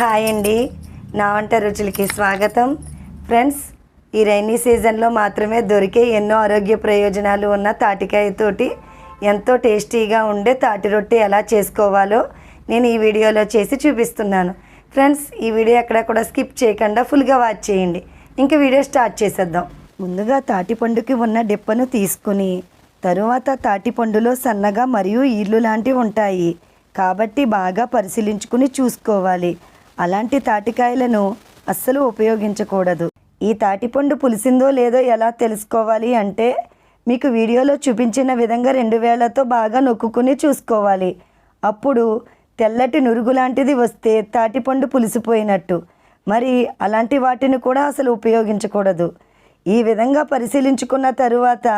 Hi అండి. నా వంట రుచులకి స్వాగతం. ఫ్రెండ్స్ ఈ రైనీ సీజన్లో మాత్రమే దొరికే ఎన్నో ఆరోగ్య ప్రయోజనాలు ఉన్న తాటికాయతోటి ఎంతో టేస్టీగా ఉండే తాటి రొట్టె ఎలా చేసుకోవాలో నేను ఈ వీడియోలో చేసి చూపిస్తున్నాను. ఫ్రెండ్స్ ఈ వీడియో ఎక్కడ కూడా స్కిప్ చేయకుండా ఫుల్గా వాచ్ చేయండి. ఇంకా వీడియో స్టార్ట్ చేసేద్దాం. ముందుగా తాటిపండుకి ఉన్న డిప్పను తీసుకుని తరువాత తాటిపండులో సన్నగా మరియు ఈళ్ళు లాంటివి ఉంటాయి. కాబట్టి బాగా పరిశీలించుకుని చూసుకోవాలి. అలాంటి తాటికాయలను అస్సలు ఉపయోగించకూడదు. ఈ తాటిపండు పులిసిందో లేదో ఎలా తెలుసుకోవాలి అంటే మీకు వీడియోలో చూపించిన విధంగా రెండు వేళ్ళతో బాగా నొక్కుకుని చూసుకోవాలి. అప్పుడు తెల్లటి నురుగు లాంటిది వస్తే తాటిపండు పులిసిపోయినట్టు. మరి అలాంటి వాటిని కూడా అసలు ఉపయోగించకూడదు. ఈ విధంగా పరిశీలించుకున్న తరువాత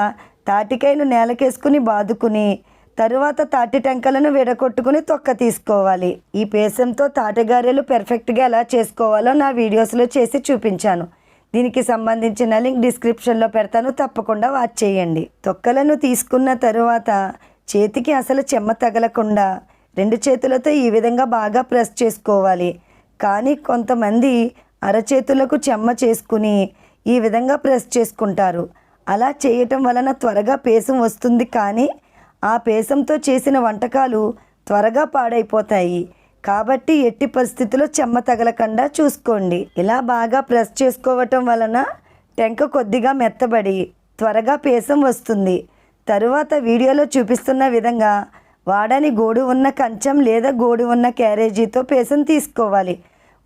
తాటికాయను నేలకేసుకుని బాదుకుని తరువాత తాటి టెంకలను విడగొట్టుకుని తొక్క తీసుకోవాలి. ఈ పేసంతో తాటగారెలు పెర్ఫెక్ట్గా ఎలా చేసుకోవాలో నా వీడియోస్లో చేసి చూపించాను. దీనికి సంబంధించిన లింక్ డిస్క్రిప్షన్లో పెడతాను తప్పకుండా వాచ్ చేయండి. తొక్కలను తీసుకున్న తరువాత చేతికి అసలు చెమ్మ తగలకుండా రెండు చేతులతో ఈ విధంగా బాగా ప్రెస్ చేసుకోవాలి. కానీ కొంతమంది అరచేతులకు చెమ్మ చేసుకుని ఈ విధంగా ప్రెస్ చేసుకుంటారు. అలా చేయటం వలన త్వరగా పేసం వస్తుంది కానీ ఆ పేసంతో చేసిన వంటకాలు త్వరగా పాడైపోతాయి. కాబట్టి ఎట్టి పరిస్థితుల్లో చెమ్మ తగలకుండా చూసుకోండి. ఇలా బాగా ప్రెస్ చేసుకోవటం వలన టెంక కొద్దిగా మెత్తబడి త్వరగా పేసం వస్తుంది. తరువాత వీడియోలో చూపిస్తున్న విధంగా వాడని గోడు ఉన్న కంచం లేదా గోడు ఉన్న క్యారేజీతో పేసం తీసుకోవాలి.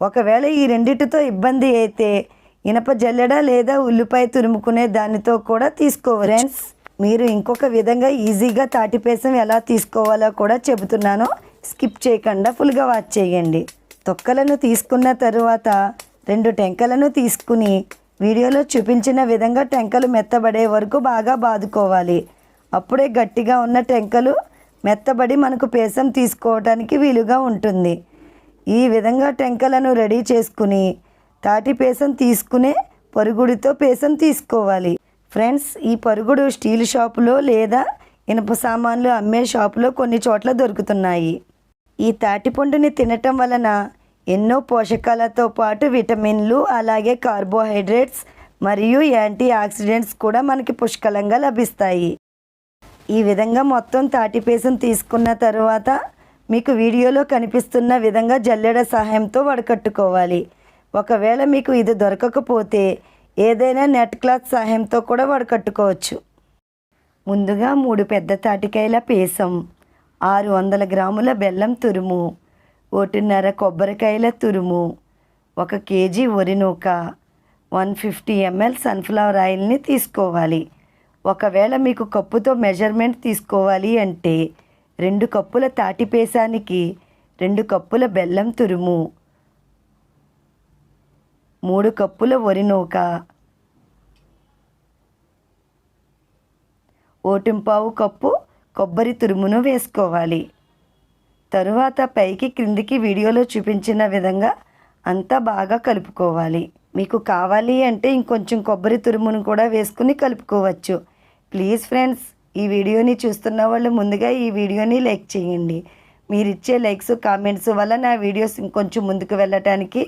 ఒకవేళ ఈ రెండిటితో ఇబ్బంది అయితే ఇనప జల్లెడ లేదా ఉల్లిపాయ తురుముకునే దానితో కూడా తీసుకోవాలి ఫ్రెండ్స్ మీరు ఇంకొక విధంగా ఈజీగా తాటిపేసం ఎలా తీసుకోవాలో కూడా చెబుతున్నాను. స్కిప్ చేయకుండా ఫుల్గా వాచ్ చేయండి. తొక్కలను తీసుకున్న తరువాత రెండు టెంకలను తీసుకుని వీడియోలో చూపించిన విధంగా టెంకలు మెత్తబడే వరకు బాగా బాదుకోవాలి. అప్పుడే గట్టిగా ఉన్న టెంకలు మెత్తబడి మనకు పేసం తీసుకోవడానికి వీలుగా ఉంటుంది. ఈ విధంగా టెంకలను రెడీ చేసుకుని తాటి పేసం తీసుకునే పరుగుడితో పేసం తీసుకోవాలి. ఫ్రెండ్స్ ఈ పరుగుడు స్టీల్ షాపులో లేదా ఇనుప సామాన్లు అమ్మే షాపులో కొన్ని చోట్ల దొరుకుతున్నాయి. ఈ తాటిపండుని తినటం వలన ఎన్నో పోషకాలతో పాటు విటమిన్లు అలాగే కార్బోహైడ్రేట్స్ మరియు యాంటీ ఆక్సిడెంట్స్ కూడా మనకి పుష్కలంగా లభిస్తాయి. ఈ విధంగా మొత్తం తాటిపేసం తీసుకున్న తర్వాత మీకు వీడియోలో కనిపిస్తున్న విధంగా జల్లెడ సహాయంతో వడకట్టుకోవాలి. ఒకవేళ మీకు ఇది దొరకకపోతే ఏదైనా నెట్ క్లాత్ సహాయంతో కూడా వడకట్టుకోవచ్చు ముందుగా మూడు పెద్ద తాటికాయల పేసం ఆరు వందల గ్రాముల బెల్లం తురుము ఒకటిన్నర కొబ్బరికాయల తురుము ఒక కేజీ వరి నూక వన్ ఫిఫ్టీ ఎంఎల్ సన్ఫ్లవర్ ఆయిల్ని తీసుకోవాలి. ఒకవేళ మీకు కప్పుతో మెజర్మెంట్ తీసుకోవాలి అంటే రెండు కప్పుల తాటిపేసానికి రెండు కప్పుల బెల్లం తురుము మూడు కప్పుల వరి నూక. ఓటింపావు కప్పు కొబ్బరి తురుమును వేసుకోవాలి. తరువాత పైకి క్రిందికి వీడియోలో చూపించిన విధంగా అంతా బాగా కలుపుకోవాలి. మీకు కావాలి అంటే ఇంకొంచెం కొబ్బరి తురుమును కూడా వేసుకుని కలుపుకోవచ్చు. ప్లీజ్ ఫ్రెండ్స్ ఈ వీడియోని చూస్తున్న వాళ్ళు ముందుగా ఈ వీడియోని లైక్ చేయండి. మీరిచ్చే లైక్స్ కామెంట్స్ వల్ల నా వీడియోస్ ఇంకొంచెం ముందుకు వెళ్ళటానికి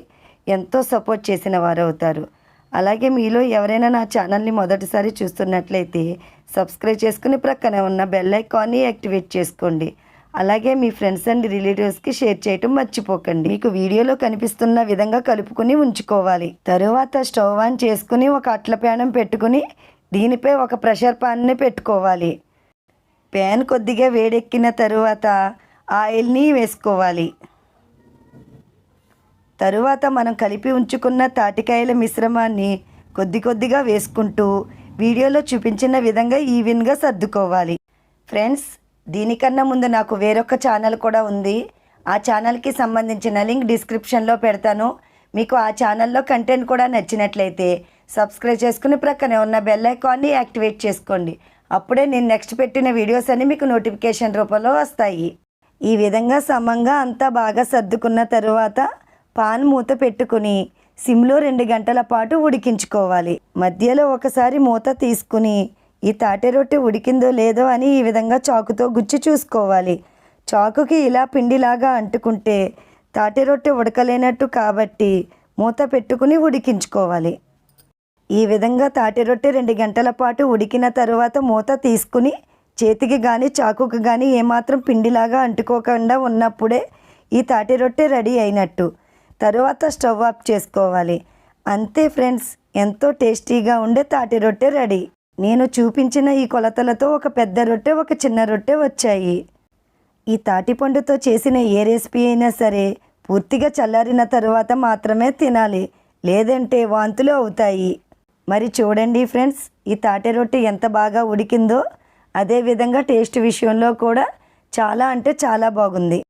ఎంతో సపోర్ట్ చేసిన వారు అవుతారు అలాగే మీలో ఎవరైనా నా ఛానల్ని మొదటిసారి చూస్తున్నట్లయితే సబ్స్క్రైబ్ చేసుకుని ప్రక్కనే ఉన్న బెల్ ఐకాన్ని యాక్టివేట్ చేసుకోండి. అలాగే మీ ఫ్రెండ్స్ అండ్ రిలేటివ్స్కి షేర్ చేయటం మర్చిపోకండి. మీకు వీడియోలో కనిపిస్తున్న విధంగా కలుపుకొని ఉంచుకోవాలి. తరువాత స్టవ్ ఆన్ చేసుకుని ఒక అట్ల ప్యానం పెట్టుకుని దీనిపై ఒక ప్రెషర్ పాన్ని పెట్టుకోవాలి. ప్యాన్ కొద్దిగా వేడెక్కిన తరువాత ఆయిల్ని వేసుకోవాలి. తరువాత మనం కలిపి ఉంచుకున్న తాటికాయల మిశ్రమాన్ని కొద్ది కొద్దిగా వేసుకుంటూ వీడియోలో చూపించిన విధంగా ఈవెన్గా సర్దుకోవాలి. ఫ్రెండ్స్ దీనికన్నా ముందు నాకు వేరొక ఛానల్ కూడా ఉంది. ఆ ఛానల్కి సంబంధించిన లింక్ డిస్క్రిప్షన్లో పెడతాను. మీకు ఆ ఛానల్లో కంటెంట్ కూడా నచ్చినట్లయితే సబ్స్క్రైబ్ చేసుకుని ప్రక్కనే ఉన్న బెల్ ఐకాన్ని యాక్టివేట్ చేసుకోండి. అప్పుడే నేను నెక్స్ట్ పెట్టిన వీడియోస్ అన్ని మీకు నోటిఫికేషన్ రూపంలో వస్తాయి. ఈ విధంగా సమంగా అంతా బాగా సర్దుకున్న తరువాత పాన్ మూత పెట్టుకుని సిమ్లో రెండు గంటల పాటు ఉడికించుకోవాలి. మధ్యలో ఒకసారి మూత తీసుకుని ఈ తాటి రొట్టె ఉడికిందో లేదో అని ఈ విధంగా చాకుతో గుచ్చి చూసుకోవాలి. చాకుకి ఇలా పిండిలాగా అంటుకుంటే తాటి రొట్టె ఉడకలేనట్టు కాబట్టి మూత పెట్టుకుని ఉడికించుకోవాలి. ఈ విధంగా తాటి రొట్టె రెండు గంటల పాటు ఉడికిన తరువాత మూత తీసుకుని చేతికి కానీ చాకుకు కానీ ఏమాత్రం పిండిలాగా అంటుకోకుండా ఉన్నప్పుడే ఈ తాటి రొట్టె రెడీ అయినట్టు. తరువాత స్టవ్ ఆఫ్ చేసుకోవాలి. అంతే ఫ్రెండ్స్ ఎంతో టేస్టీగా ఉండే తాటి రొట్టె రెడీ. నేను చూపించిన ఈ కొలతలతో ఒక పెద్ద రొట్టె ఒక చిన్న రొట్టె వచ్చాయి. ఈ తాటిపండుతో చేసిన ఏ రెసిపీ అయినా సరే పూర్తిగా చల్లారిన తరువాత మాత్రమే తినాలి. లేదంటే వాంతులు అవుతాయి. మరి చూడండి ఫ్రెండ్స్ ఈ తాటి రొట్టె ఎంత బాగా ఉడికిందో. అదేవిధంగా టేస్ట్ విషయంలో కూడా చాలా అంటే చాలా బాగుంది.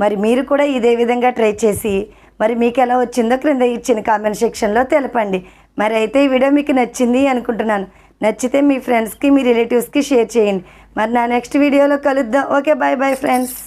మరి మీరు కూడా ఇదే విధంగా ట్రై చేసి మరి మీకు ఎలా వచ్చిందో క్రింద ఇచ్చిన కామెంట్ సెక్షన్లో తెలపండి. మరి అయితే ఈ వీడియో మీకు నచ్చింది అనుకుంటున్నాను. నచ్చితే మీ ఫ్రెండ్స్కి మీ రిలేటివ్స్కి షేర్ చేయండి. మరి నా నెక్స్ట్ వీడియోలో కలుద్దాం. Okay bye bye friends